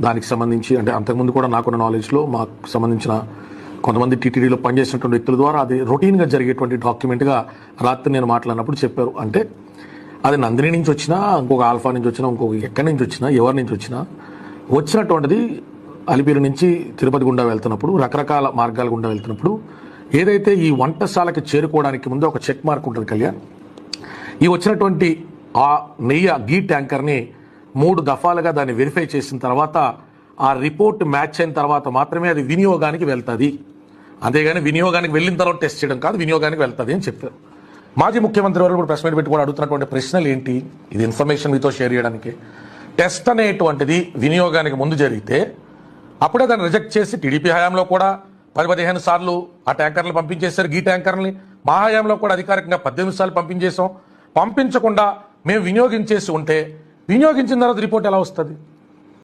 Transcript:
దానికి సంబంధించి అంటే అంతకుముందు కూడా నాకున్న నాలెడ్జ్లో మాకు సంబంధించిన కొంతమంది టీటీడీలో పనిచేసినటువంటి వ్యక్తుల ద్వారా అది రొటీన్గా జరిగేటువంటి డాక్యుమెంట్గా రాత్రి నేను మాట్లాడినప్పుడు చెప్పారు. అంటే అది నందిని నుంచి వచ్చినా ఇంకొక ఆల్ఫా నుంచి వచ్చినా ఇంకొక ఎక్కడి నుంచి వచ్చినా ఎవరి నుంచి వచ్చినా వచ్చినటువంటిది అలిపిరి నుంచి తిరుపతి గుండా వెళ్తున్నప్పుడు రకరకాల మార్గాల గుండా వెళ్తున్నప్పుడు ఏదైతే ఈ వంటశాలకి చేరుకోవడానికి ముందు ఒక చెక్ మార్క్ ఉంటుంది కళ్యాణ్ ఈ వచ్చినటువంటి ఆ నెయ్యి ఆ గీ ట్యాంకర్ని మూడు దఫాలుగా దాన్ని వెరిఫై చేసిన తర్వాత ఆ రిపోర్ట్ మ్యాచ్ అయిన తర్వాత మాత్రమే అది వినియోగానికి వెళ్తుంది. అంతేగాని వినియోగానికి వెళ్ళిన తర్వాత టెస్ట్ చేయడం కాదు వినియోగానికి వెళ్తుంది అని చెప్పారు. మాజీ ముఖ్యమంత్రి వారు కూడా ప్రెస్ మీట్ పెట్టి కూడా అడుగుతున్నటువంటి ప్రశ్నలు ఏంటి? ఇది ఇన్ఫర్మేషన్ మీతో షేర్ చేయడానికి. టెస్ట్ అనేటువంటిది వినియోగానికి ముందు జరిగితే అప్పుడే దాన్ని రిజెక్ట్ చేసి టీడీపీ హయాంలో కూడా పది పదిహేను సార్లు ఆ ట్యాంకర్లు పంపించేశారు. ఈ ట్యాంకర్ని మా హయాంలో కూడా అధికారికంగా పద్దెనిమిది సార్లు పంపించేసాం పంపించకుండా మేము వినియోగించేసి ఉంటే వినియోగించిన తర్వాత రిపోర్ట్ ఎలా వస్తుంది?